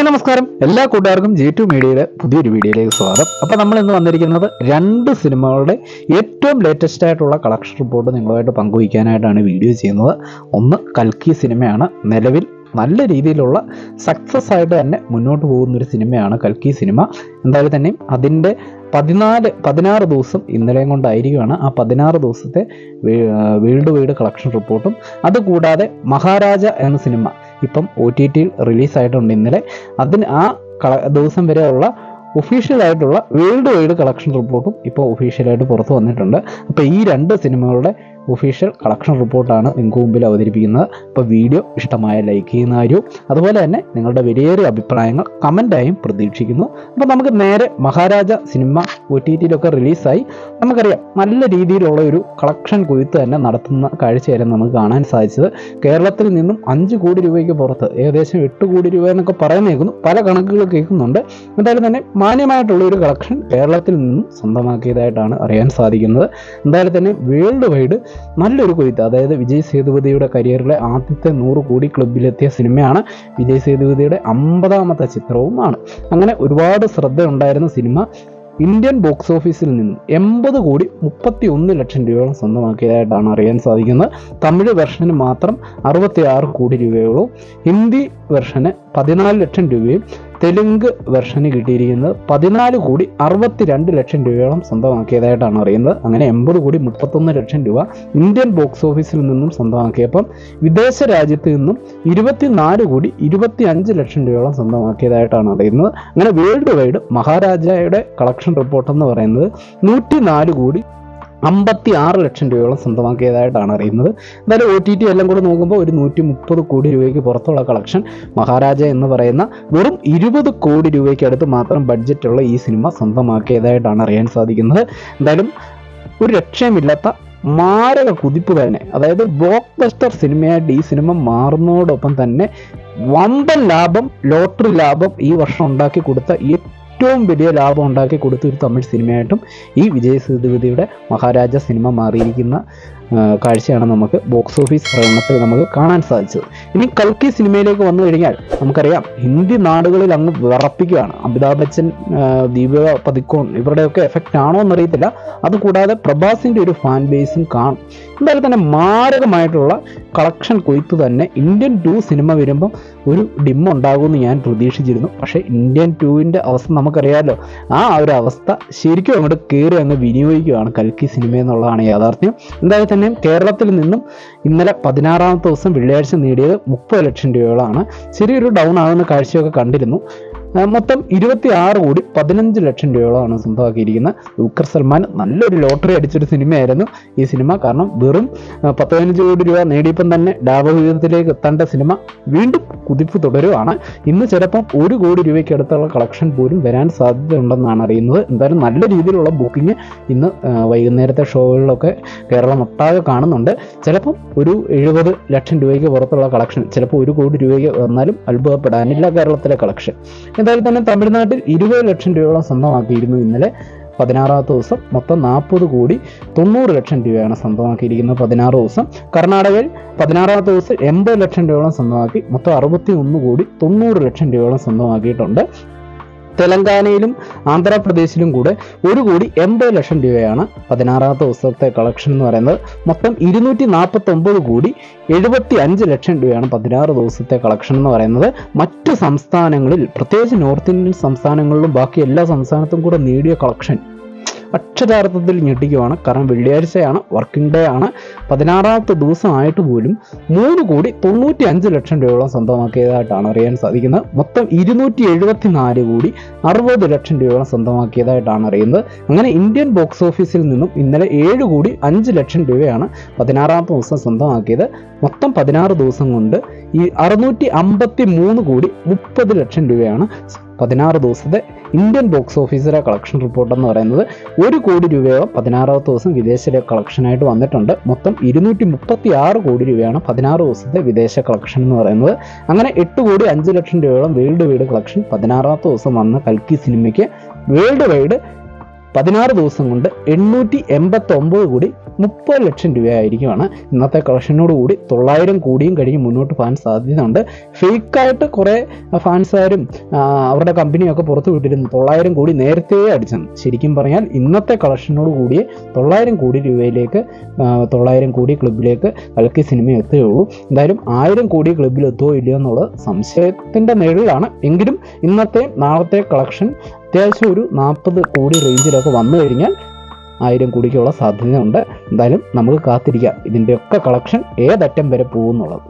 Hi നമസ്കാരം. എല്ലാ കൂട്ടുകാർക്കും ജി ടു മീഡിയയുടെ പുതിയൊരു വീഡിയോയിലേക്ക് സ്വാഗതം. അപ്പോൾ നമ്മൾ ഇന്ന് വന്നിരിക്കുന്നത് രണ്ട് സിനിമകളുടെ ഏറ്റവും ലേറ്റസ്റ്റ് ആയിട്ടുള്ള കളക്ഷൻ റിപ്പോർട്ട് നിങ്ങളുമായിട്ട് പങ്കുവയ്ക്കാനായിട്ടാണ് വീഡിയോ ചെയ്യുന്നത്. ഒന്ന് കൽക്കി സിനിമയാണ്. നിലവിൽ നല്ല രീതിയിലുള്ള സക്സസ് ആയിട്ട് തന്നെ മുന്നോട്ട് പോകുന്ന ഒരു സിനിമയാണ് കൽക്കി സിനിമ. എന്തായാലും തന്നെയും അതിന്റെ പതിനാല് പതിനാറ് ദിവസം ഇന്നലെയും കൊണ്ടായിരിക്കുകയാണ് ആ പതിനാറ് ദിവസത്തെ വേൾഡ് വൈഡ് കളക്ഷൻ റിപ്പോർട്ടും അതുകൂടാതെ മഹാരാജ എന്ന സിനിമ. ഇപ്പം ഒ ടി ടിയിൽ റിലീസായിട്ടുണ്ട് ഇന്നലെ അതിന് ആ ദിവസം വരെയുള്ള ഒഫീഷ്യലായിട്ടുള്ള വേൾഡ് വൈഡ് കളക്ഷൻ റിപ്പോർട്ടും ഇപ്പോൾ ഒഫീഷ്യലായിട്ട് പുറത്തു വന്നിട്ടുണ്ട്. അപ്പോൾ ഈ രണ്ട് സിനിമകളുടെ ഒഫീഷ്യൽ കളക്ഷൻ റിപ്പോർട്ടാണ് നിങ്ങൾക്ക് മുമ്പിൽ അവതരിപ്പിക്കുന്നത്. അപ്പോൾ വീഡിയോ ഇഷ്ടമായ ലൈക്ക് ചെയ്യുന്ന അതുപോലെ തന്നെ നിങ്ങളുടെ വിലയേറിയ അഭിപ്രായങ്ങൾ കമന്റായും പ്രതീക്ഷിക്കുന്നു. അപ്പോൾ നമുക്ക് നേരെ മഹാരാജ സിനിമ ഒ ടി ടിയിലൊക്കെ റിലീസായി നമുക്കറിയാം നല്ല രീതിയിലുള്ള ഒരു കളക്ഷൻ കൊയ്ത്ത് തന്നെ നടത്തുന്ന കാഴ്ചയായിരുന്നു നമുക്ക് കാണാൻ സാധിച്ചത്. കേരളത്തിൽ നിന്നും അഞ്ച് കോടി രൂപയ്ക്ക് പുറത്ത് ഏകദേശം എട്ട് കോടി രൂപ എന്നൊക്കെ പറയുന്നേക്കുന്നു. പല കണക്കുകൾ കേൾക്കുന്നുണ്ട്. എന്തായാലും തന്നെ മാന്യമായിട്ടുള്ള ഒരു കളക്ഷൻ കേരളത്തിൽ നിന്നും സ്വന്തമാക്കിയതായിട്ടാണ് അറിയാൻ സാധിക്കുന്നത്. എന്തായാലും തന്നെ വേൾഡ് വൈഡ് നല്ലൊരു കൊയ്ത്ത് അതായത് വിജയ് സേതുപതിയുടെ കരിയറിലെ ആദ്യത്തെ നൂറ് കോടി ക്ലബിലെത്തിയ സിനിമയാണ് വിജയ് സേതുപതിയുടെ അമ്പതാമത്തെ ചിത്രവുമാണ്. അങ്ങനെ ഒരുപാട് ശ്രദ്ധ ഉണ്ടായിരുന്ന സിനിമ ഇന്ത്യൻ ബോക്സ് ഓഫീസിൽ നിന്നും എൺപത് കോടി മുപ്പത്തി ഒന്ന് ലക്ഷം രൂപയോളം സ്വന്തമാക്കിയതായിട്ടാണ് അറിയാൻ സാധിക്കുന്നത്. തമിഴ് വെർഷന് മാത്രം അറുപത്തി ആറ് കോടി രൂപയോളം. ഹിന്ദി വെർഷന് പതിനാല് ലക്ഷം രൂപയും തെലുങ്ക് വെർഷന് കിട്ടിയിരിക്കുന്നത് പതിനാല് കോടി അറുപത്തിരണ്ട് ലക്ഷം രൂപയോളം സ്വന്തമാക്കിയതായിട്ടാണ് അറിയുന്നത്. അങ്ങനെ എൺപത് കോടി മുപ്പത്തൊന്ന് ലക്ഷം രൂപ ഇന്ത്യൻ ബോക്സ് ഓഫീസിൽ നിന്നും സ്വന്തമാക്കിയപ്പം വിദേശ രാജ്യത്ത് നിന്നും ഇരുപത്തിനാല് കോടി ഇരുപത്തി അഞ്ച് ലക്ഷം രൂപയോളം സ്വന്തമാക്കിയതായിട്ടാണ് അറിയുന്നത്. അങ്ങനെ വേൾഡ് വൈഡ് മഹാരാജയുടെ കളക്ഷൻ റിപ്പോർട്ട് എന്ന് പറയുന്നത് നൂറ്റി കോടി അമ്പത്തി ആറ് ലക്ഷം രൂപയോളം സ്വന്തമാക്കിയതായിട്ടാണ് അറിയുന്നത്. എന്തായാലും ഒ ടി ടി എല്ലാം കൂടെ നോക്കുമ്പോൾ ഒരു നൂറ്റി മുപ്പത് കോടി രൂപയ്ക്ക് പുറത്തുള്ള കളക്ഷൻ. മഹാരാജ എന്ന് പറയുന്ന വെറും ഇരുപത് കോടി രൂപയ്ക്ക് അടുത്ത് മാത്രം ബഡ്ജറ്റുള്ള ഈ സിനിമ സ്വന്തമാക്കിയതായിട്ടാണ് അറിയാൻ സാധിക്കുന്നത്. എന്തായാലും ഒരു രക്ഷയുമില്ലാത്ത മാരക കുതിപ്പ് തന്നെ. അതായത് ബ്ലോക്ക് ബസ്റ്റർ സിനിമയായിട്ട് ഈ സിനിമ മാറുന്നതോടൊപ്പം തന്നെ വമ്പൻ ലാഭം ലോട്ടറി ലാഭം ഈ വർഷം ഉണ്ടാക്കി കൊടുത്ത ഏറ്റവും വലിയ ലാഭം ഉണ്ടാക്കി കൊടുത്ത ഒരു തമിഴ് സിനിമയായിട്ടും ഈ വിജയ് സേതുപതിയുടെ മഹാരാജ സിനിമ മാറിയിരിക്കുന്ന കാഴ്ചയാണ് നമുക്ക് ബോക്സ് ഓഫീസ് പ്രകടനത്തിൽ നമുക്ക് കാണാൻ സാധിച്ചത്. ഇനി കൽക്കി സിനിമയിലേക്ക് വന്നു കഴിഞ്ഞാൽ നമുക്കറിയാം ഹിന്ദി നാടുകളിൽ അങ്ങ് വിറപ്പിക്കുകയാണ്. അമിതാഭ് ബച്ചൻ ദീപിക പതിക്കോൺ ഇവരുടെയൊക്കെ എഫക്റ്റ് ആണോ എന്നറിയത്തില്ല. അതുകൂടാതെ പ്രഭാസിന്റെ ഒരു ഫാൻ ബേസും കാണും. എന്തായാലും തന്നെ മാരകമായിട്ടുള്ള കളക്ഷൻ കൊയ്ത്ത് തന്നെ ഇന്ത്യൻ ടു സിനിമ വരുമ്പം ഒരു ഡിം ഉണ്ടാകുമെന്ന് ഞാൻ പ്രതീക്ഷിച്ചിരുന്നു. പക്ഷേ ഇന്ത്യൻ ടുവിന്റെ അവസ്ഥ നമുക്കറിയാമല്ലോ ആ ഒരു അവസ്ഥ ശരിക്കും അങ്ങോട്ട് കയറി അങ്ങ് വിനിയോഗിക്കുകയാണ് കൽക്കി സിനിമ എന്നുള്ളതാണ് യാഥാർത്ഥ്യം. എന്തായാലും തന്നെയും കേരളത്തിൽ നിന്നും ഇന്നലെ പതിനാറാമത്തെ ദിവസം വെള്ളിയാഴ്ച നേടിയത് മുപ്പത് ലക്ഷം രൂപയോളാണ്. ചെറിയൊരു ഡൗൺ ആകുന്ന കാഴ്ചയൊക്കെ കണ്ടിരുന്നു. മൊത്തം ഇരുപത്തി ആറ് കോടി പതിനഞ്ച് ലക്ഷം രൂപയോളമാണ് സ്വന്തമാക്കിയിരിക്കുന്നത് ദുൽഖർ സൽമാൻ. നല്ലൊരു ലോട്ടറി അടിച്ചൊരു സിനിമയായിരുന്നു ഈ സിനിമ. കാരണം വെറും പത്ത് പതിനഞ്ച് കോടി രൂപ നേടിയപ്പം തന്നെ ലാഭവിഹിതത്തിലേക്ക് എത്തേണ്ട സിനിമ വീണ്ടും കുതിപ്പ് തുടരുവാണ്. ഇന്ന് ചിലപ്പം ഒരു കോടി രൂപയ്ക്ക് അടുത്തുള്ള കളക്ഷൻ പോലും വരാൻ സാധ്യതയുണ്ടെന്നാണ് അറിയുന്നത്. എന്തായാലും നല്ല രീതിയിലുള്ള ബുക്കിംഗ് ഇന്ന് വൈകുന്നേരത്തെ ഷോകളിലൊക്കെ കേരളം ഒട്ടാകെ കാണുന്നുണ്ട്. ചിലപ്പം ഒരു എഴുപത് ലക്ഷം രൂപയ്ക്ക് പുറത്തുള്ള കളക്ഷൻ ചിലപ്പോൾ ഒരു കോടി രൂപയ്ക്ക് വന്നാലും അത്ഭുതപ്പെടാനില്ല കേരളത്തിലെ കളക്ഷൻ. എന്തായാലും തന്നെ തമിഴ്നാട്ടിൽ ഇരുപത് ലക്ഷം രൂപയോളം സ്വന്തമാക്കിയിരുന്നു ഇന്നലെ. പതിനാറാമത്തെ ദിവസം മൊത്തം നാൽപ്പത് കോടി തൊണ്ണൂറ് ലക്ഷം രൂപയാണ് സ്വന്തമാക്കിയിരിക്കുന്നത് പതിനാറ് ദിവസം. കർണാടകയിൽ പതിനാറാമത്തെ ദിവസം എൺപത് ലക്ഷം രൂപയോളം സ്വന്തമാക്കി മൊത്തം അറുപത്തി ഒന്ന് കോടി തൊണ്ണൂറ് ലക്ഷം രൂപയോളം സ്വന്തമാക്കിയിട്ടുണ്ട് തെലങ്കാനയിലും ആന്ധ്രാപ്രദേശിലും കൂടെ ഒരു കോടി എൺപത് ലക്ഷം രൂപയാണ് പതിനാറാമത്തെ ദിവസത്തെ കളക്ഷൻ എന്ന് പറയുന്നത്. മൊത്തം ഇരുന്നൂറ്റി നാൽപ്പത്തി ഒമ്പത് കോടി എഴുപത്തി അഞ്ച് ലക്ഷം രൂപയാണ് പതിനാറ് ദിവസത്തെ കളക്ഷൻ എന്ന് പറയുന്നത്. മറ്റു സംസ്ഥാനങ്ങളിൽ പ്രത്യേകിച്ച് നോർത്ത് ഇന്ത്യൻ സംസ്ഥാനങ്ങളിലും ബാക്കി എല്ലാ സംസ്ഥാനത്തും കൂടെ നേടിയ കളക്ഷൻ അക്ഷരാർത്ഥത്തിൽ ഞെട്ടിക്കുവാണ്. കാരണം വെള്ളിയാഴ്ചയാണ് വർക്കിംഗ് ഡേ ആണ്. പതിനാറാമത്തെ ദിവസമായിട്ട് പോലും മൂന്ന് കോടി തൊണ്ണൂറ്റി അഞ്ച് ലക്ഷം രൂപയോളം സ്വന്തമാക്കിയതായിട്ടാണ് അറിയാൻ സാധിക്കുന്നത്. മൊത്തം ഇരുന്നൂറ്റി എഴുപത്തി നാല് കോടി അറുപത് ലക്ഷം രൂപയോളം സ്വന്തമാക്കിയതായിട്ടാണ് അറിയുന്നത്. അങ്ങനെ ഇന്ത്യൻ ബോക്സ് ഓഫീസിൽ നിന്നും ഇന്നലെ ഏഴ് കോടി അഞ്ച് ലക്ഷം രൂപയാണ് പതിനാറാമത്തെ ദിവസം സ്വന്തമാക്കിയത്. മൊത്തം പതിനാറ് ദിവസം കൊണ്ട് ഈ അറുന്നൂറ്റി അമ്പത്തി മൂന്ന് കോടി മുപ്പത് ലക്ഷം രൂപയാണ് പതിനാറ് ദിവസത്തെ ഇന്ത്യൻ ബോക്സ് ഓഫീസിലെ കളക്ഷൻ റിപ്പോർട്ട് എന്ന് പറയുന്നത് ഒരു കോടി രൂപയോ പതിനാറാമത്തെ ദിവസം വിദേശ കളക്ഷനായിട്ട് വന്നിട്ടുണ്ട്. മൊത്തം ഇരുന്നൂറ്റി മുപ്പത്തി ആറ് കോടി രൂപയാണ് പതിനാറ് ദിവസത്തെ വിദേശ കളക്ഷൻ എന്ന് പറയുന്നത്. അങ്ങനെ എട്ട് കോടി അഞ്ച് ലക്ഷം രൂപയോളം വേൾഡ് വൈഡ് കളക്ഷൻ പതിനാറാമത്തെ ദിവസം വന്ന കൽക്കി സിനിമയ്ക്ക് വേൾഡ് വൈഡ് പതിനാറ് ദിവസം കൊണ്ട് എണ്ണൂറ്റി എൺപത്തി ഒമ്പത് കോടി മുപ്പത് ലക്ഷം രൂപയായിരിക്കുമാണ് ഇന്നത്തെ കളക്ഷനോട് കൂടി തൊള്ളായിരം കോടിയും കഴിഞ്ഞ് മുന്നോട്ട് പോകാൻ സാധ്യതയുണ്ട്. ഫേക്കായിട്ട് കുറേ ഫാൻസുകാരും അവരുടെ കമ്പനിയൊക്കെ പുറത്തു വിട്ടിരുന്നു. തൊള്ളായിരം കോടി നേരത്തെ അടിച്ചെന്ന്. ശരിക്കും പറഞ്ഞാൽ ഇന്നത്തെ കളക്ഷനോട് കൂടി തൊള്ളായിരം കോടി രൂപയിലേക്ക് തൊള്ളായിരം കോടി ക്ലബിലേക്ക് കൽക്കി സിനിമ എത്തുകയുള്ളൂ. എന്തായാലും ആയിരം കോടി ക്ലബിൽ എത്തുമോ ഇല്ലയോ എന്നുള്ളത് സംശയത്തിന്റെ നിഴലിലാണ്. എങ്കിലും ഇന്നത്തെ നാളത്തെ കളക്ഷൻ അത്യാവശ്യം ഒരു നാൽപ്പത് കോടി റേഞ്ചിലൊക്കെ വന്നു കഴിഞ്ഞാൽ ആയിരം കോടിക്കുള്ള സാധ്യതയുണ്ട്. എന്തായാലും നമുക്ക് കാത്തിരിക്കാം. ഇതിന്റെയൊക്കെ കളക്ഷൻ ഏതറ്റം വരെ പോകുന്നുള്ളത്.